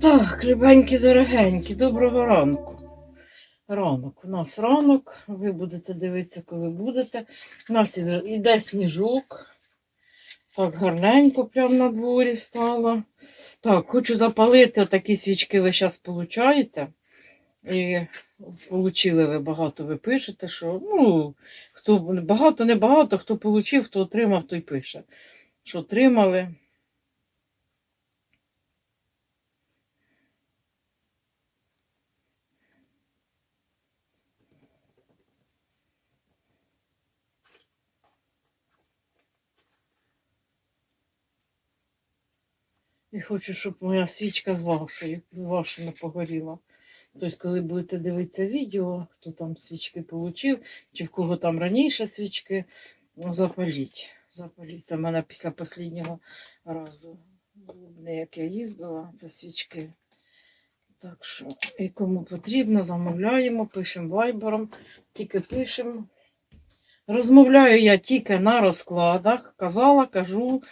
Так, любенькі, дорогенькі, доброго ранку. Ранок. У нас ранок. Ви будете дивитися, коли будете. У нас іде- сніжок. Так, гарненько прямо на дворі стало. Так, хочу запалити такі свічки ви зараз получаєте. І получили ви багато, ви пишете, що ну, хто багато, не багато, хто получив, хто отримав, той пише. Що отримали. І хочу, щоб моя свічка з вашою, з вашими погоріла. Тобто, коли будете дивитися відео, хто там свічки отримав, чи в кого там раніше свічки, запаліть. Запаліть. Це в мене після останнього разу. Не як я їздила, це свічки. Так що, і кому потрібно, замовляємо, пишемо вайбером, тільки пишемо. Розмовляю я тільки на розкладах. Казала, кажу,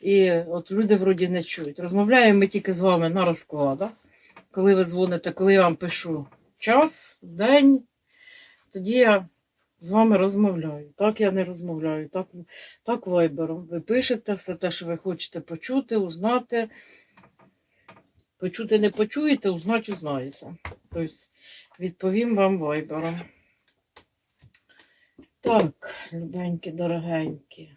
і от люди вроді не чують. Розмовляємо ми тільки з вами на розкладах. Коли ви дзвоните, коли я вам пишу час, день, тоді я з вами розмовляю. Так я не розмовляю, так, так вайбером. Ви пишете все те, що ви хочете почути, узнати. Почути не почуєте, узнати узнаєте. Тобто відповім вам вайбером. Так, любенькі, дорогенькі.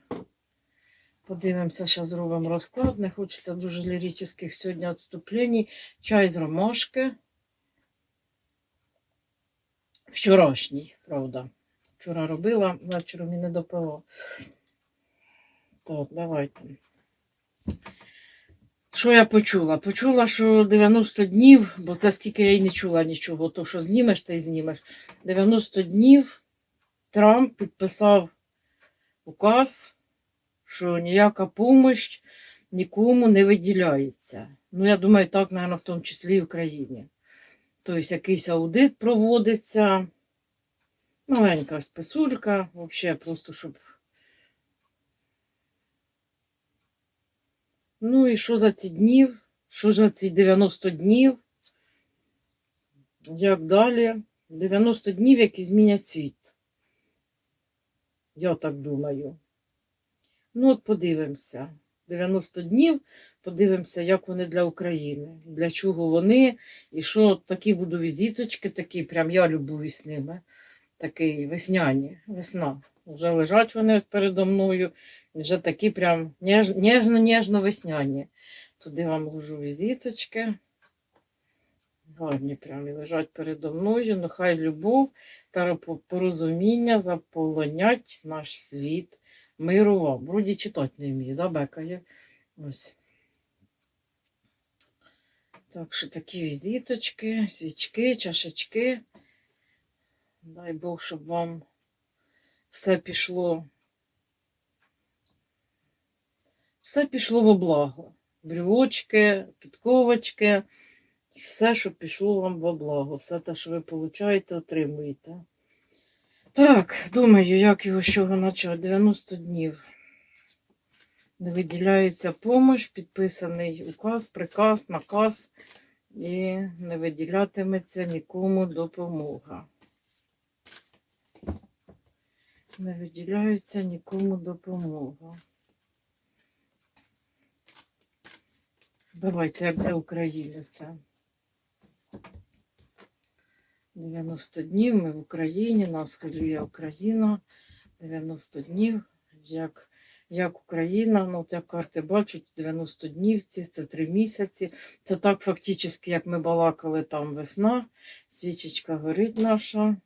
Подивимося, зараз зробимо розклад. Не хочеться дуже ліричних сьогодні відступлень. Чай з ромашки. Вчорашній, правда. Вчора робила, вечором і не допила. Так, давайте. Що я почула? Почула, що 90 днів, бо це скільки я й не чула нічого, то що знімеш, ти знімеш. 90 днів Трамп підписав указ, що ніяка допомога нікому не виділяється. Ну, я думаю, так, мабуть, в тому числі і в Україні. Тобто якийсь аудит проводиться. Маленька списулька, взагалі, просто щоб. Ну і що за ці днів? Що за ці 90 днів? Як далі? 90 днів, які змінять світ. Я так думаю. Ну, от подивимося. 90 днів, подивимося, як вони для України, для чого вони, і що такі буду візиточки, такі, прям я любуюсь ними. Такі весняні, весна. Вже лежать вони передо мною, вже такі прям ніж- ніжно-ніжно весняні. Туди вам ложу візиточки. Гарні прям і лежать передо мною. Нехай любов та порозуміння заполонять наш світ. Миру. Вроді читати не вмію, да, бекає? Ось. Так що такі візиточки, свічки, чашечки. Дай Бог, щоб вам все пішло. Все пішло во благо. Брілочки, підковочки, все, що пішло вам во благо. Все те, що ви получаєте, отримуєте. Так, думаю, як його чого почати. 90 днів. Не виділяється помощь, підписаний указ, приказ, наказ і не виділятиметься нікому допомога. Не виділяється нікому допомога. Давайте, як для України це. 90 днів ми в Україні, нас хвилює Україна. 90 днів, як, як Україна, ну от як карти бачать, 90 днів, ці це 3 місяці. Це так фактично, як ми балакали, там весна, свічечка горить наша.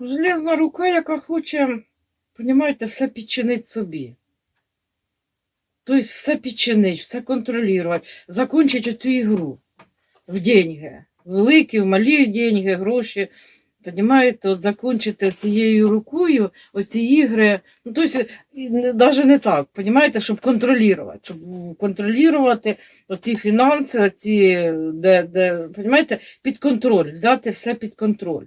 Железна рука, яка хоче, понімаєте, все підчинити собі. Тобто все підчинити, все контролювати, закінчити цю ігру в деньги. Великі, в малі деньги, гроші. Понімаєте, от закінчити цією рукою оці ігри, ну тобто навіть не так, понімаєте, щоб контролювати, щоб контролювати оці фінанси, оці, де, де, понімаєте, під контроль, взяти все під контроль.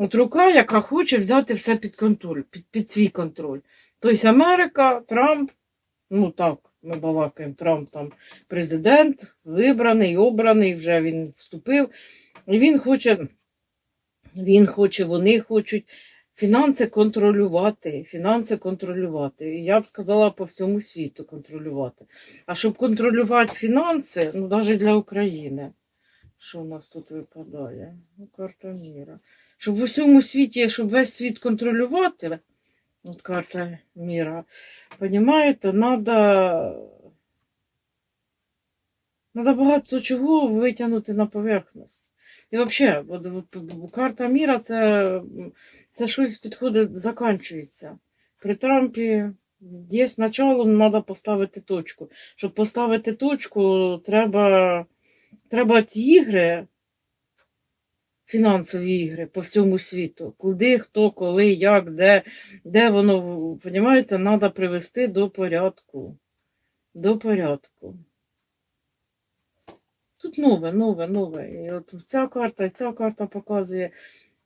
От рука, яка хоче взяти все під контроль, під, під свій контроль. Тобто Америка, Трамп, ну так, ми балакаємо, Трамп там президент, вибраний, обраний, вже він вступив. І він хоче, він хоче, вони хочуть фінанси контролювати, фінанси контролювати. Я б сказала по всьому світу контролювати. А щоб контролювати фінанси, ну навіть для України. Що в нас тут випадає? Ну, карта міра. Щоб в усьому світі, щоб весь світ контролювати, от карта міра, понімаєте, треба Надо багато чого витягнути на поверхність. І взагалі, карта міра це, це щось підходить, закінчується. При Трампі є начало, треба поставити точку. Щоб поставити точку, треба, треба ці ігри, фінансові ігри по всьому світу. Куди, хто, коли, як, де, де воно, розумієте, треба привести до порядку. До порядку. Тут нове, нове, нове. І от ця карта, ця карта показує,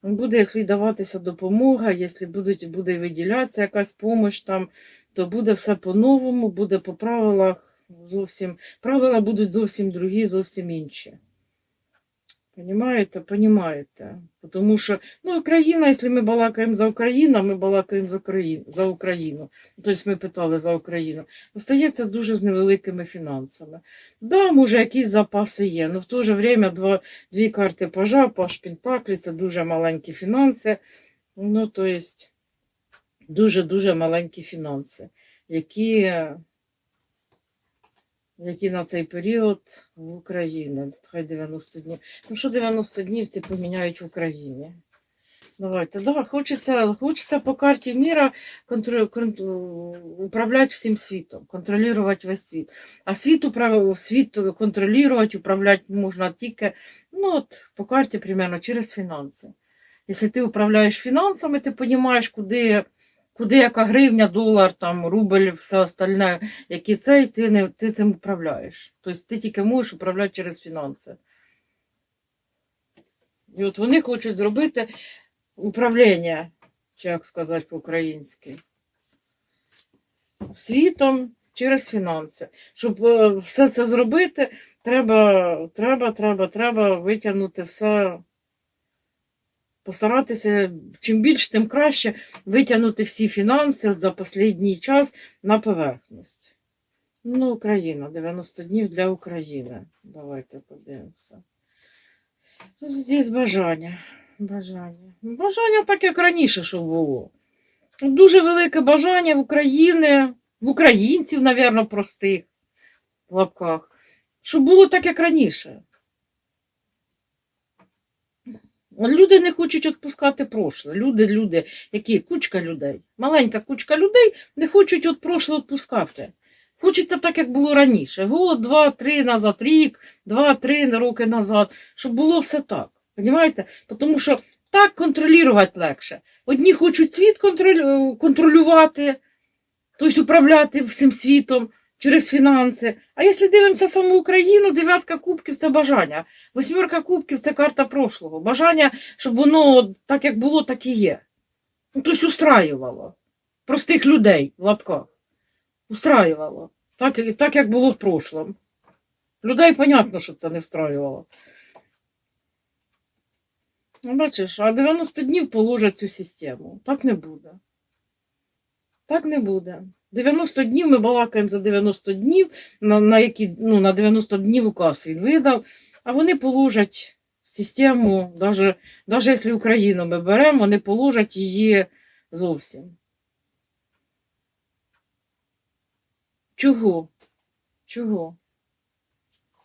буде, якщо даватися допомога, якщо будуть, буде виділятися якась допомога там, то буде все по-новому, буде по правилах зовсім. Правила будуть зовсім другі, зовсім інші. Понімаєте? Понімаєте? Тому що ну, Україна, якщо ми балакаємо за Україну, ми балакаємо за Україну. За Україну. Тобто ми питали за Україну. Остається дуже з невеликими фінансами. Да, може, якісь запаси є, але в то же время два, дві карти пажа, паж Пентаклі, це дуже маленькі фінанси. Ну, то есть, дуже-дуже маленькі фінанси, які, які на цей період в Україні. Хай 90 днів. Ну, що 90 днів ці поміняють в Україні? Давайте, да, хочеться, хочеться по карті міра контр... кон- управляти всім світом, контролювати весь світ. А світ, управ... світ контролювати, управляти можна тільки ну, от, по карті, примерно, через фінанси. Якщо ти управляєш фінансами, ти розумієш, куди, куди яка гривня, долар, там, рубль, все остальне, які це, і ти, не, ти цим управляєш. Тобто ти тільки можеш управляти через фінанси. І от вони хочуть зробити управління, чи як сказати по-українськи, світом через фінанси. Щоб е, все це зробити, треба, треба, треба, треба витягнути все. Постаратися чим більше, тим краще витягнути всі фінанси за останній час на поверхність. Ну, Україна, 90 днів для України. Давайте подивимося. Є бажання. Бажання. Бажання так, як раніше, що було. Дуже велике бажання в України, в українців, напевно, простих в лапках, щоб було так, як раніше. Люди не хочуть відпускати прошле. Люди, люди, які кучка людей, маленька кучка людей не хочуть від прошле відпускати. Хочеться так, як було раніше. Год, два, три назад, рік, два-три роки назад, щоб було все так. Понимаєте? Тому що так контролювати легше. Одні хочуть світ контролю- контролювати, тобто управляти всім світом через фінанси. А якщо дивимося саму Україну, дев'ятка кубків це бажання. Восьмерка кубків це карта прошлого. Бажання, щоб воно так, як було, так і є. Ну, тобто устраювало. Простих людей в лапках. Устраювало. Так, так як було в прошлому. Людей, понятно, що це не встраювало. Ну, Бачиш, а 90 днів положать цю систему. Так не буде. Так не буде. 90 днів ми балакаємо за 90 днів, на, на, які, ну, на 90 днів указ він видав, а вони положать систему, навіть, якщо Україну ми беремо, вони положать її зовсім. Чого? Чого?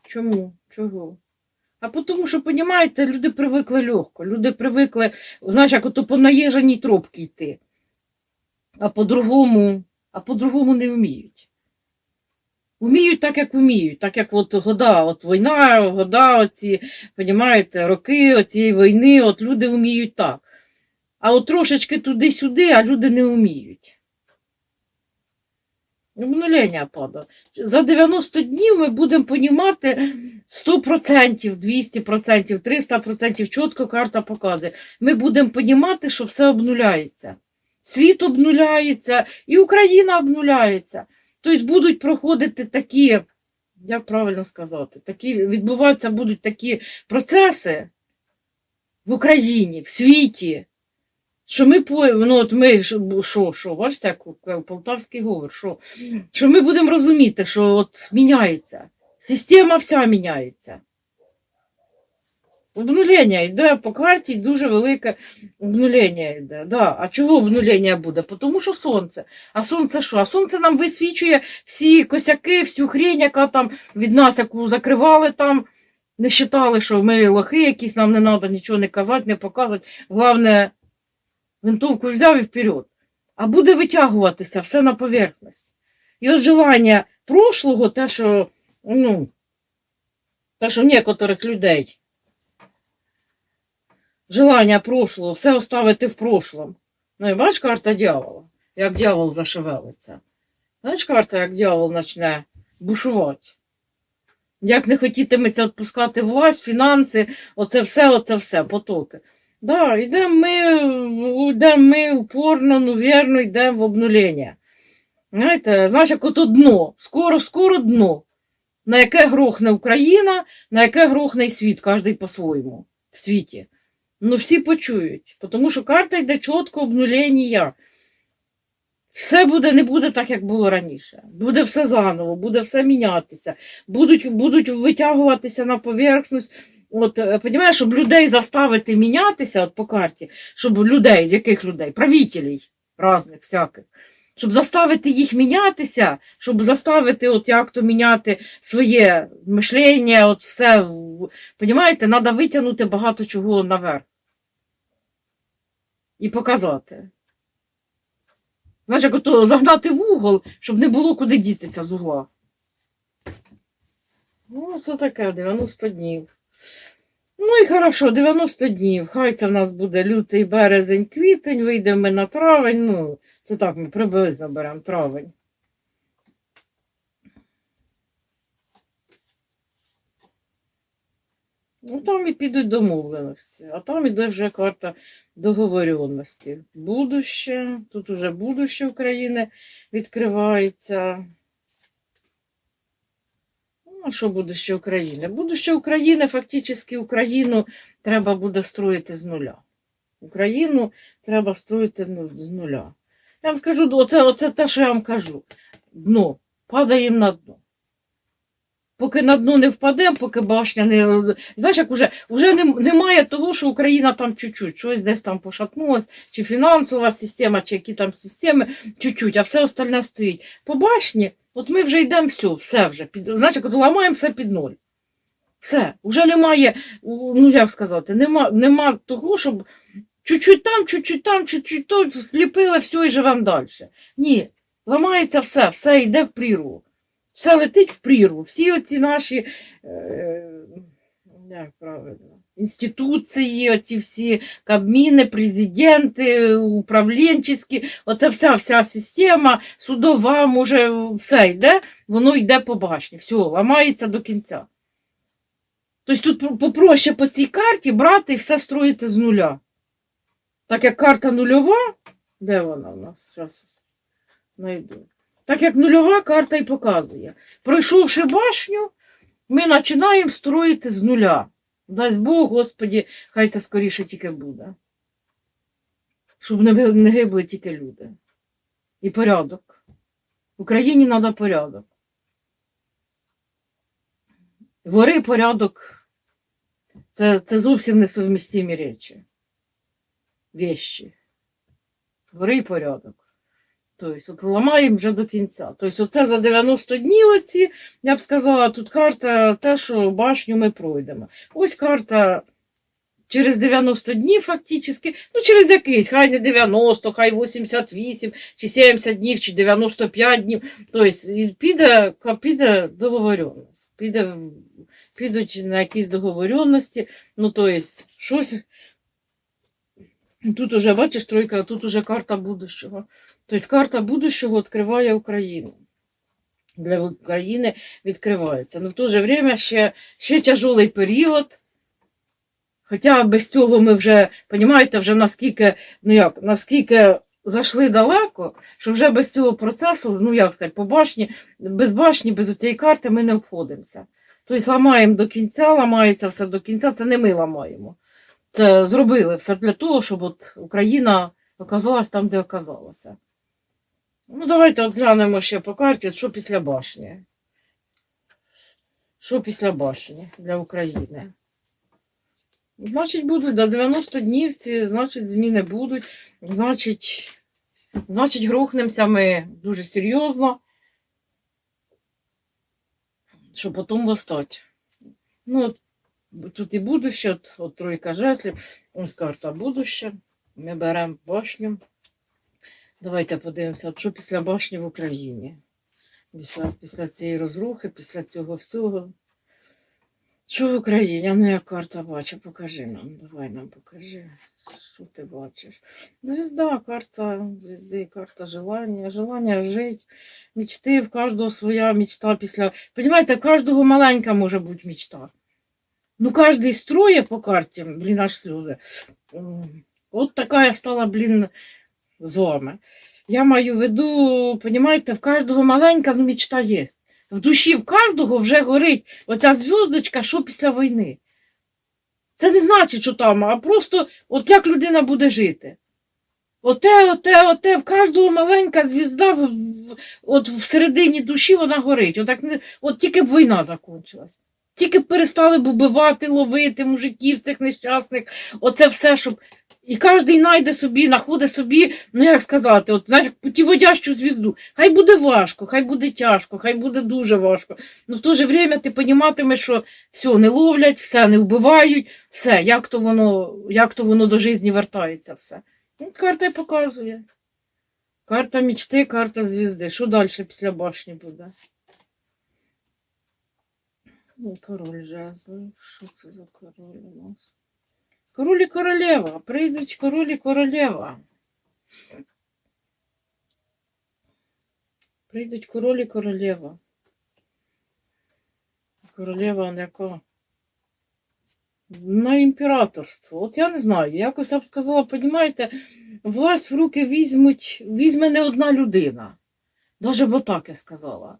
Чому? Чого? А тому, що, розумієте, люди привикли легко. Люди привикли, знаєш, як ото по наїжаній тропці йти. А по-другому, а по-другому не вміють. Уміють так, як уміють, так як от года, от війна, года, оці, понімаєте, роки оцієї війни, от люди вміють так. А от трошечки туди-сюди, а люди не вміють. Обнулення пада. За 90 днів ми будемо понімати 100%, 200%, 300%, чітко карта показує. Ми будемо понімати, що все обнуляється. Світ обнуляється, і Україна обнуляється. Тобто будуть проходити такі, як правильно сказати, такі, відбуватися будуть такі процеси в Україні, в світі, що ми ну, от ми що, що, бачите, як полтавський говор, що, що ми будемо розуміти, що от міняється, система вся міняється. Обнулення йде по карті, дуже велике обнулення йде. Да. А чого обнулення буде? Тому що сонце. А сонце що? А сонце нам висвічує всі косяки, всю хрень, яка там від нас, яку закривали там, не вважали, що ми лохи якісь, нам не треба нічого не казати, не показувати. Головне, винтовку взяв і вперед. А буде витягуватися все на поверхність. І от желання прошлого, те, що, ну, те, що некоторих людей желання прошлого, все оставити в прошлом. Ну і бач карта дьявола, як дьявол зашевелиться. Бач карта, як дьявол почне бушувати. Як не хотітиметься відпускати власть, фінанси, оце все, оце все, потоки. Да, йдемо ми, йдемо ми упорно, ну вірно, йдемо в обнулення. Знаєте, знаєш, як ото дно, скоро, скоро дно, на яке грохне Україна, на яке грохне і світ, кожен по-своєму в світі. Ну, всі почують, тому що карта йде чітко обнулення. Все буде, не буде так, як було раніше. Буде все заново, буде все мінятися, будуть, будуть витягуватися на поверхність. От, е, понімаєш, щоб людей заставити мінятися от по карті, щоб людей, яких людей? Правителей різних всяких. Щоб заставити їх мінятися, щоб заставити, от як то міняти своє мишлення, от все, понімаєте, треба витягнути багато чого наверх. І показати. Знаєш, як ото загнати в угол, щоб не було куди дітися з угла. Ну, це таке 90 днів. Ну і хорошо, 90 днів. Хай це в нас буде лютий, березень, квітень, вийдемо ми на травень. Ну, це так, ми приблизно беремо травень. Ну, там і підуть домовленості, а там іде вже карта договоренності. Будуще, тут уже будуще України відкривається. А що будуще України? Будуще України, фактично Україну треба буде строїти з нуля. Україну треба строїти ну, з нуля. Я вам скажу, оце, оце те, що я вам кажу. Дно. Падаємо на дно. Поки на дно не впадемо, поки башня не. Знаєш, як уже, вже немає того, що Україна там чуть-чуть, щось десь там пошатнулось, чи фінансова система, чи які там системи, чуть-чуть, а все остальне стоїть. По башні, от ми вже йдемо все, все вже. Під, як от ламаємо все під ноль. Все, вже немає, ну як сказати, нема, нема того, щоб чуть-чуть там, чуть-чуть там, чуть-чуть тут, сліпили все і живемо далі. Ні, ламається все, все йде в прірву. Все летить в прірву. Всі оці наші, е, як правильно, інституції, оці всі кабміни, президенти, управлінчі, оце вся вся система, судова, може, все йде, воно йде по башні. Все, ламається до кінця. Тобто тут попроще по цій карті брати і все строїти з нуля. Так як карта нульова, де вона в нас? Зараз знайду. Так як нульова карта і показує. Пройшовши башню, ми починаємо строїти з нуля. Дасть Бог, Господі, хай це скоріше тільки буде. Щоб не, гибли тільки люди. І порядок. Україні треба порядок. Вори порядок це, це зовсім несовмістимі речі. Вещі. Вори порядок. Тобто, от ламаємо вже до кінця. Тобто, оце за 90 днів оці, я б сказала, тут карта те, що башню ми пройдемо. Ось карта через 90 днів фактично, ну через якийсь, хай не 90, хай 88, чи 70 днів, чи 95 днів. Тобто піде, піде договоренність. Піде, підуть на якісь договоренності. Ну, тобто, щось. Тут уже, бачиш, тройка, тут уже карта будущого. Тобто карта будущого відкриває Україну. Для України відкривається. Ну, в то же время ще, ще тяжелий період. Хоча без цього ми вже, розумієте, вже наскільки, ну як, наскільки зайшли далеко, що вже без цього процесу, ну як сказати, по башні, без башні, без цієї карти ми не обходимося. Тобто ламаємо до кінця, ламається все до кінця, це не ми ламаємо. Це зробили все для того, щоб от Україна оказалась там, де оказалася. Ну, давайте от глянемо ще по карті, що після башні. Що після башні для України? Значить, будуть до 90 днів, ці, значить, зміни будуть. Значить, значить, грохнемося ми дуже серйозно, щоб потім восстати. Ну, тут і будуще, от, от тройка жеслів, ось карта будуще. Ми беремо башню. Давайте подивимося, що після башні в Україні. Після, після цієї розрухи, після цього всього. Що в Україні? Ну я карта бачу, покажи нам. Давай нам покажи. Що ти бачиш? Звізда, карта звізди, карта желання, желання жити, мечти, в кожного своя мечта після. Понимаєте, в кожного маленька може бути мечта. Ну, кожен строє по карті, блін, аж сльози. От така я стала, блін, з вами. Я маю в виду, понимаєте, в кожного маленька ну, мечта є. В душі в кожного вже горить оця зв'язочка, що після війни. Це не значить, що там, а просто от як людина буде жити. Оте, оте, оте, в кожного маленька звізда, в, в- от всередині душі вона горить. Отак, не- от тільки б війна закінчилась. Тільки б перестали б убивати, ловити мужиків цих нещасних. Оце все, щоб. І кожен знайде собі, знаходить собі, ну як сказати, от знаєш, путіводящу звізду. Хай буде важко, хай буде тяжко, хай буде дуже важко. Ну в то же время ти поніматимеш, що все не ловлять, все не вбивають, все, як то воно, як то воно до житті вертається все. Ну, карта й показує. Карта мічти, карта звізди. Що далі після башні буде? Ну, Король жезлів. Що це за король у нас? Король і королева. Прийдуть король і королева. Прийдуть король і королева. Королева на? На імператорство. От я не знаю, якось я б сказала, понімаєте, власть в руки візьмуть, візьме не одна людина. Даже бо так я сказала.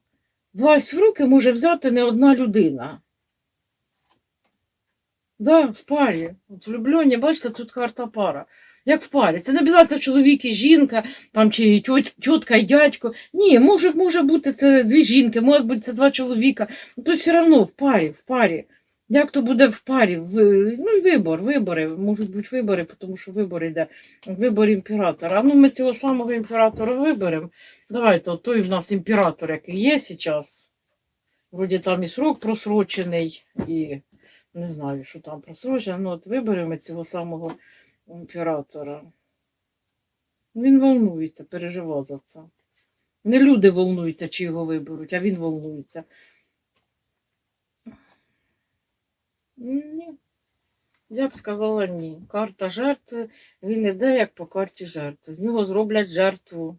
Власть в руки може взяти не одна людина. Да, в парі. От влюблені, бачите, тут карта пара. Як в парі. Це не обов'язково чоловік і жінка, там, чи тьотка і дядько. Ні, може, може бути це дві жінки, може бути це два чоловіка. То все одно в парі, в парі. Як то буде в парі? Ну, вибор, вибори. Можуть бути вибори, тому що вибори йде. Вибор імператора. А ну ми цього самого імператора виберемо. Давайте, от той в нас імператор, який є зараз. Вроді там і срок просрочений, і не знаю, що там просрочено. Ну, от виберемо цього самого імператора. Він волнується, переживав за це. Не люди волнуються, чи його виберуть, а він волнується. Ні. Я б сказала ні. Карта жертви, він іде як по карті жертви. З нього зроблять жертву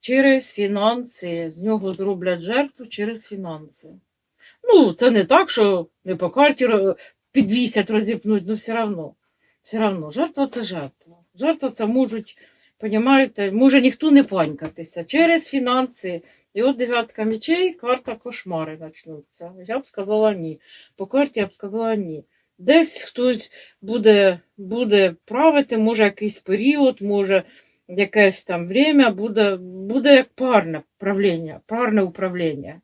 через фінанси. З нього зроблять жертву через фінанси. Ну, це не так, що не по карті підвісять, розіпнуть, ну все одно. Все одно, жертва це жертва. Жертва це можуть, понімаєте, може ніхто не панькатися через фінанси. І от дев'ятка мечей, карта кошмари почнуться. Я б сказала ні. По карті я б сказала ні. Десь хтось буде, буде правити, може якийсь період, може якесь там время, буде, буде як парне правління, парне управління.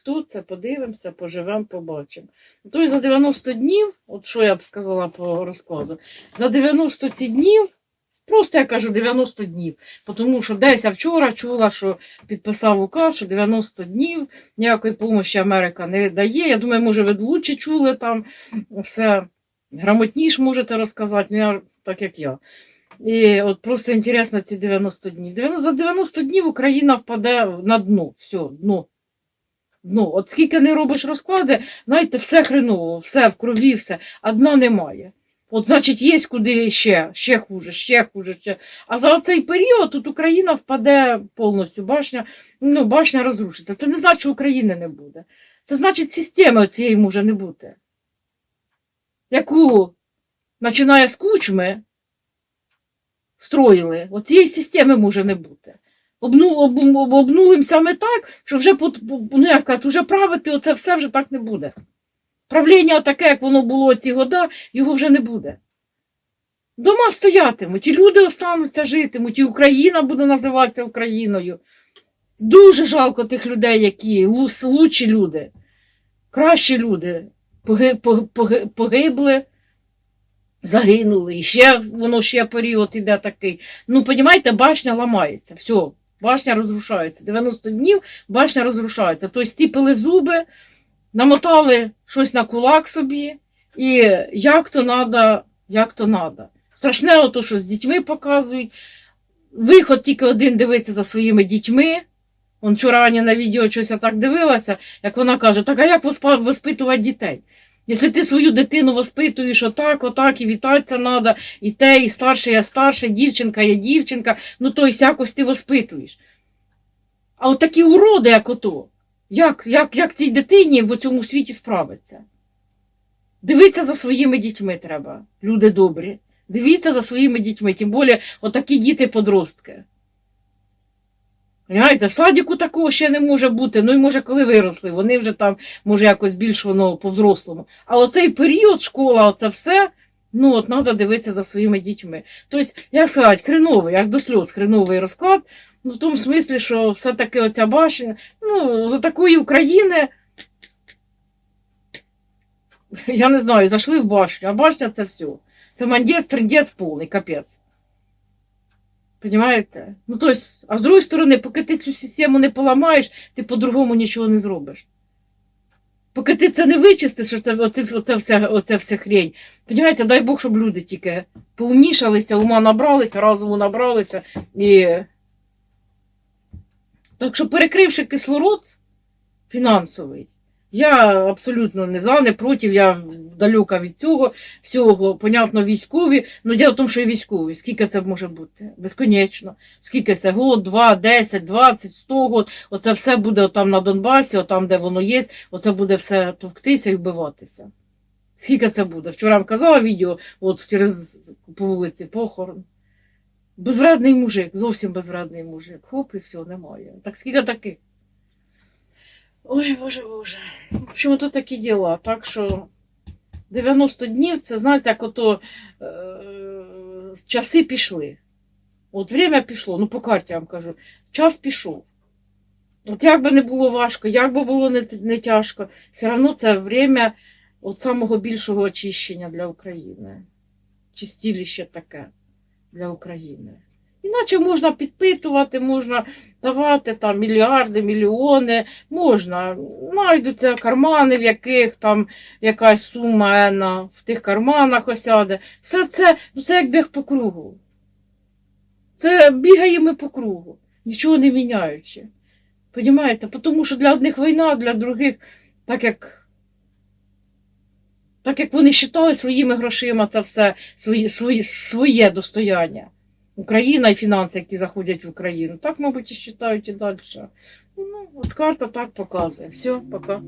Хто це? Подивимося, поживемо, побачимо. Тобто за 90 днів, от що я б сказала по розкладу, за 90 ці днів Просто я кажу 90 днів. Тому що десь я вчора чула, що підписав указ, що 90 днів ніякої допомоги Америка не дає. Я думаю, може, ви лучше чули там все грамотніше можете розказати, ну я так як я. І от просто інтересно ці 90 днів. За 90 днів Україна впаде на дно. Все, дно. Дно. От скільки не робиш розклади, знаєте, все хреново, все в крові, все, а дна немає. От, значить, є куди ще, ще хуже, ще хуже, ще. А за цей період тут Україна впаде повністю, башня, ну, башня розрушиться. Це не значить, що України не буде. Це значить, системи цієї може не бути. Яку починає з кучми, строїли, оцієї системи може не бути. Обну, об, об, обнулим саме так, що вже, ну, як сказати, вже правити оце все вже так не буде. Правління таке, як воно було ці года, його вже не буде. Дома стоятимуть, і люди остануться житимуть, і Україна буде називатися Україною. Дуже жалко тих людей, які лучші люди, кращі люди поги- поги- поги- погибли, загинули. І ще воно ще період іде такий. Ну, понімаєте, башня ламається. Все, башня розрушається. 90 днів башня розрушається. Тобто стіпили зуби, намотали щось на кулак собі, і як то надо, як то надо. Страшне ото, що з дітьми показують. Виход тільки один дивиться за своїми дітьми. Он вчора на відео щось я так дивилася, як вона каже, так а як воспитувати дітей? Якщо ти свою дитину воспитуєш отак, отак, і вітатися треба, і те, і старше, я старше, дівчинка, я дівчинка, ну то й якось ти воспитуєш. А от такі уроди, як ото, як, як, як цій дитині в цьому світі справиться? Дивитися за своїми дітьми треба, люди добрі. Дивіться за своїми дітьми, тим більше отакі діти-подростки. Понимаєте, в садіку такого ще не може бути. Ну і може, коли виросли, вони вже там, може, якось більш воно по-взрослому. А оцей період, школа, оце все, ну от треба дивитися за своїми дітьми. Тобто, як сказати, хреновий, аж до сльоз хреновий розклад. Ну, в тому смислі, що все-таки оця башня, ну, за такої України. Я не знаю, зайшли в башню, а башня це все. Це мандець, трендець повний, капець. Понимаєте? Ну, то а з другої сторони, поки ти цю систему не поламаєш, ти по-другому нічого не зробиш. Поки ти це не вичистиш, оце, оце, оце, вся, оце вся хрень. Понимаєте, дай Бог, щоб люди тільки поумнішалися, ума набралися, розуму набралися. І... Так що, перекривши кислород фінансовий, я абсолютно не за, не проти, я далека від цього всього. Понятно, військові. Ну, діло в тому, що і військові. Скільки це може бути? Безконечно. Скільки це? Год, два, десять, двадцять, сто год. Оце все буде там на Донбасі, отам, де воно є, оце буде все товктися і вбиватися. Скільки це буде? Вчора вам казала відео, от через по вулиці похорон. Безвредний мужик, зовсім безвредний мужик. Хоп, і все, немає. Так скільки таких? Ой, Боже, Боже. В общем, то такі діла. Так що 90 днів це, знаєте, як ото е, часи пішли. От время пішло, ну по карті вам кажу, час пішов. От як би не було важко, як би було не, не тяжко, все одно це время от самого більшого очищення для України. Чистіліще таке для України. Іначе можна підпитувати, можна давати там мільярди, мільйони, можна. Найдуться кармани, в яких там якась сума ена, в тих карманах осяде. Все це, це як біг по кругу. Це бігаємо по кругу, нічого не міняючи. Понімаєте? Тому що для одних війна, для других, так як, так як вони вважали своїми грошима, це все своє, своє, своє достояння. Україна і фінанси, які заходять в Україну. Так, мабуть, і вважають і далі. Ну, от карта так показує. Все, пока.